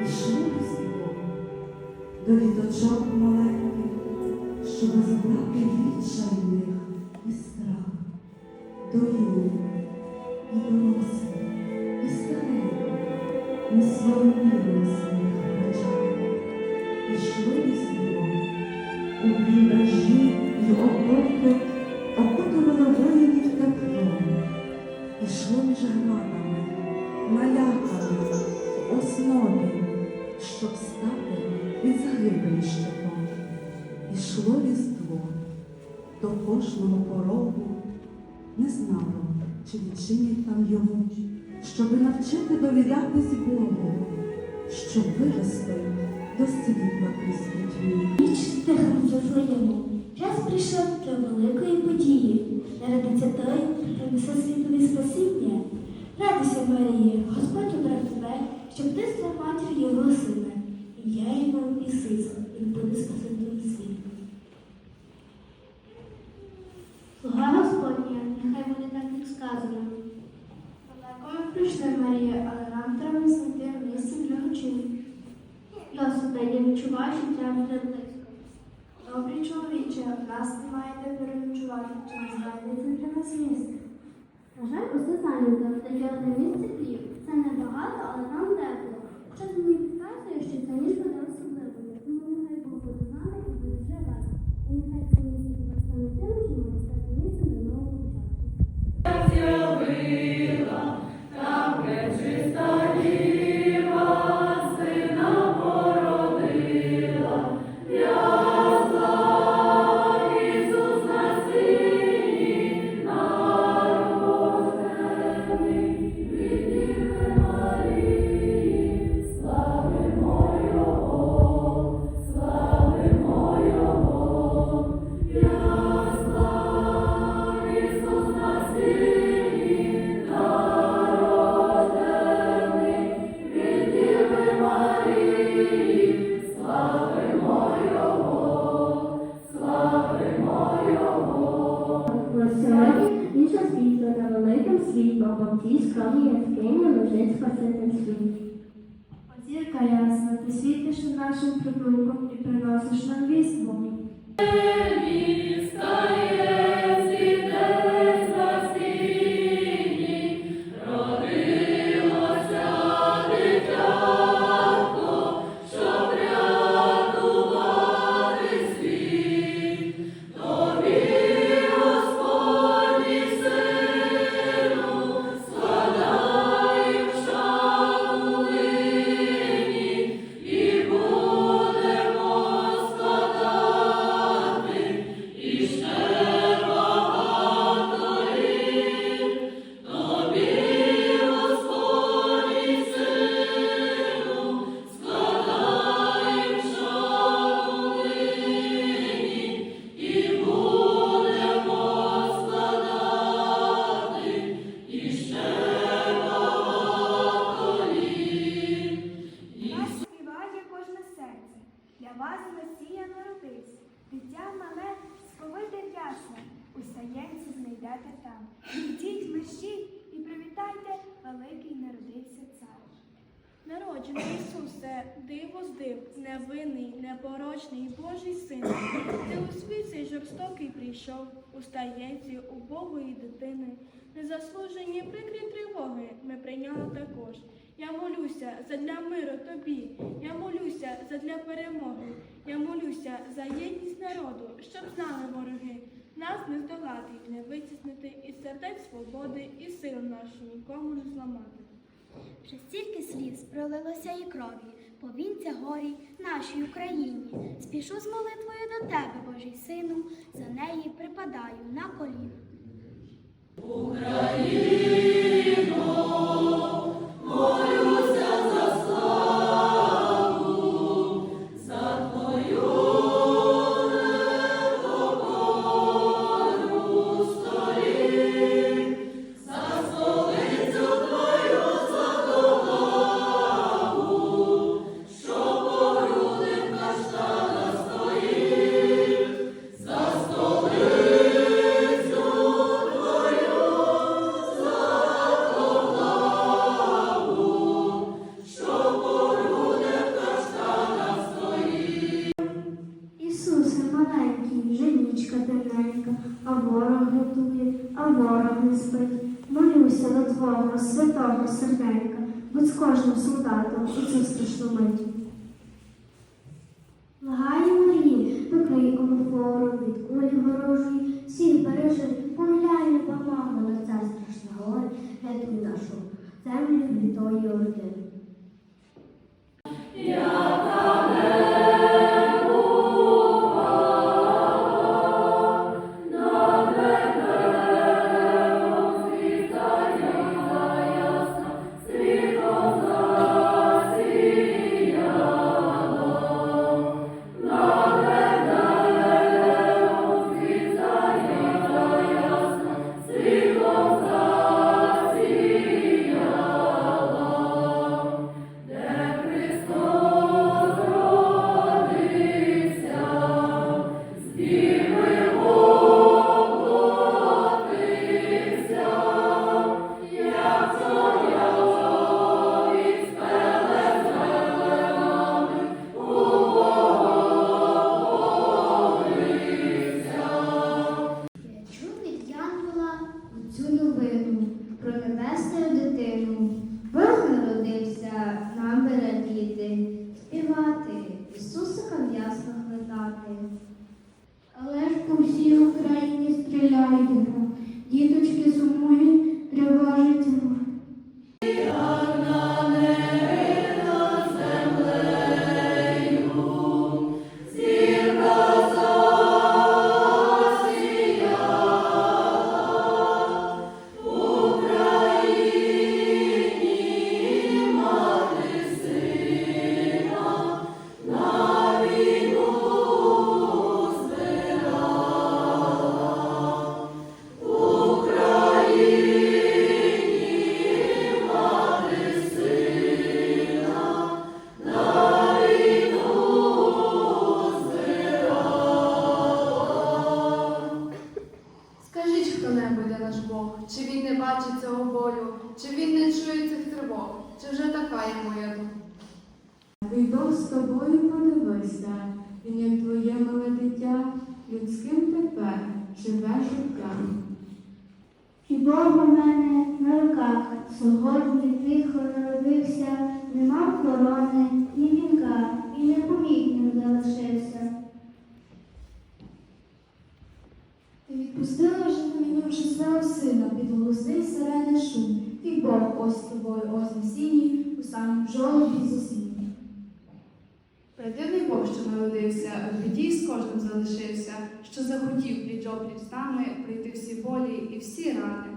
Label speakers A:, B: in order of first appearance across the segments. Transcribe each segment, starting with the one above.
A: Ішли різдвом до діточок маленьких, щоб забрати відчай в них і страх, до юних, і дорослих, і старих, не соломіли своїх очах. Ішло різдво, у бліндажі й окопи окутувало воїнів теплом. Ішло між градами, налякано в основі, щоб стати від загибелі щепом. Ішло різдво до кожного порогу, не знало, чи відчинять там йому, щоби навчити довірятись Богу, щоб вирости до світла крізь пітьмі.
B: Ніч стихла за своєму. Час прийшов для великої події. Народиться той, хто несе світові спасіння. Радуйся, Марія, Господь обрав тебе, щоб ти став матір'ю його сина. Ім'я йому Ісус, він буде спасителем світу. Слуга Господня, нехай буде так, як сказано. Далеко прийшли, Марія, але нам треба знайти місце для ночівлі. Господи, я відчуваю, що треба буде близько. Добрий чоловіче, в нас немає де переночувати, чи не знайдете для нас місце?
C: На жаль, усе зайнято. та одне місце плів. Це небагато, але нам тепло. Щось мені підказує, що це ніж буде тій скромній яскині лежить Спаситель світ.
B: Зірка ясна, ти світиш нашим притулком і приносиш нам вість Богу.
D: Вас Месія народився, дитя мале, сповите ясно, у саєнці знайдете там. Ідіть, мерщіть і привітайте, великий народився.
E: Народжений Ісусе, диво з див, невинний, непорочний Божий син. Ти у світ цей жорстокий прийшов, у стаєнці убогої дитини. Незаслужені прикрі тривоги ми прийняли також. Я молюся задля миру тобі, я молюся задля перемоги, я молюся за єдність народу, щоб знали вороги. Нас не здолати і не витіснити, із сердець свободи, і сил нашу нікому не зламати.
C: Вже стільки сліз пролилося і крові, повінця горій горі нашій Україні. Спішу з молитвою до тебе, Божий сину, за неї припадаю на коліна.
F: Твою нічка а ворог готує, а ворог
B: не спить. Молюся до твого святого серденька, будь з кожним солдатом у цю страшну мить. Лагає мої, поки омофору від кулі ворожої, сіль бережи, помиляй не помагала ця страшна горе, рятуй нашу землю від тої орди. По всій Україні стріляють, діточки
G: хто-небудь, наш Бог, чи він не бачить цього болю, чи він не чує цих тривог, чи вже така є моя дума?
H: Твій Бог з тобою подивися, він як твоє мале дитя, людським тепер живе життям.
B: І Бог у мене на руках. Сьогодні тихо народився, не мав корони,
I: сіні, у самім жолобі осінні.
G: Бог, що народився, в біді з кожним залишився, що захотів пліч опліч з нами прийти всі болі і всі рани.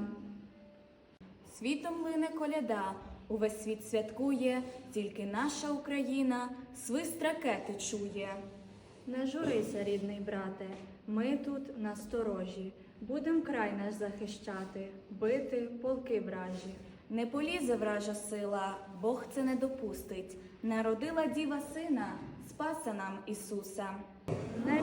J: Світом лине коляда, увесь світ святкує, тільки наша Україна свист ракети чує. Не журися, рідний брате, ми тут насторожі, будем край наш захищати, бити полки вражі. Не полізе вража сила, Бог це не допустить. Народила діва сина, спаса нам Ісуса. Не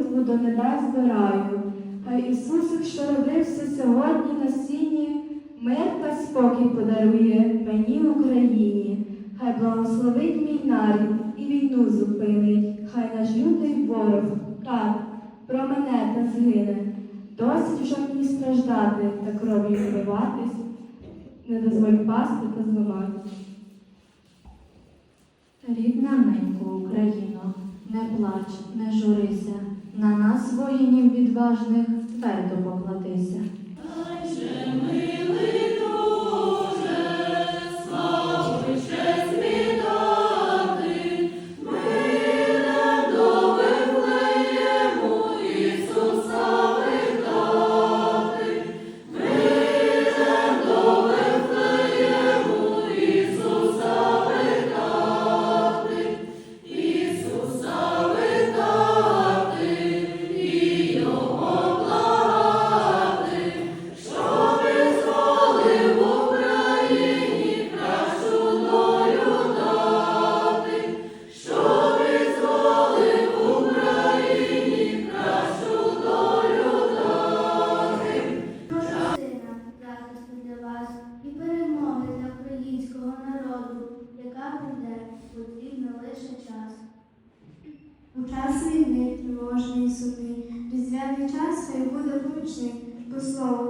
H: молитву до небес збираю. Хай Ісусик, що родився сьогодні на сіні, мир та спокій подарує мені Україні. Хай благословить мій нарід і війну зупинить, хай наш лютий ворог так промене та згине. Досить вже мені страждати та кров'ю вбиватись, не дозволь пасти та зламати.
J: Рідна ненько Україно, не плач, не журися, на нас, воїнів відважних, твердо покладися.
K: славу.